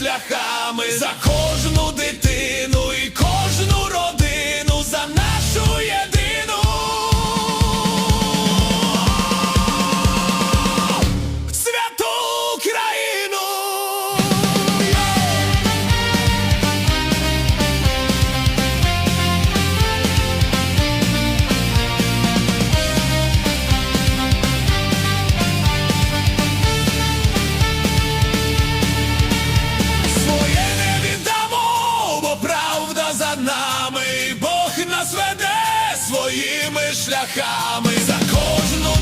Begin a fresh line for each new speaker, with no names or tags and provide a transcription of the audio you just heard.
шляхами, за нами, Бог нас веде своїми шляхами за кожну.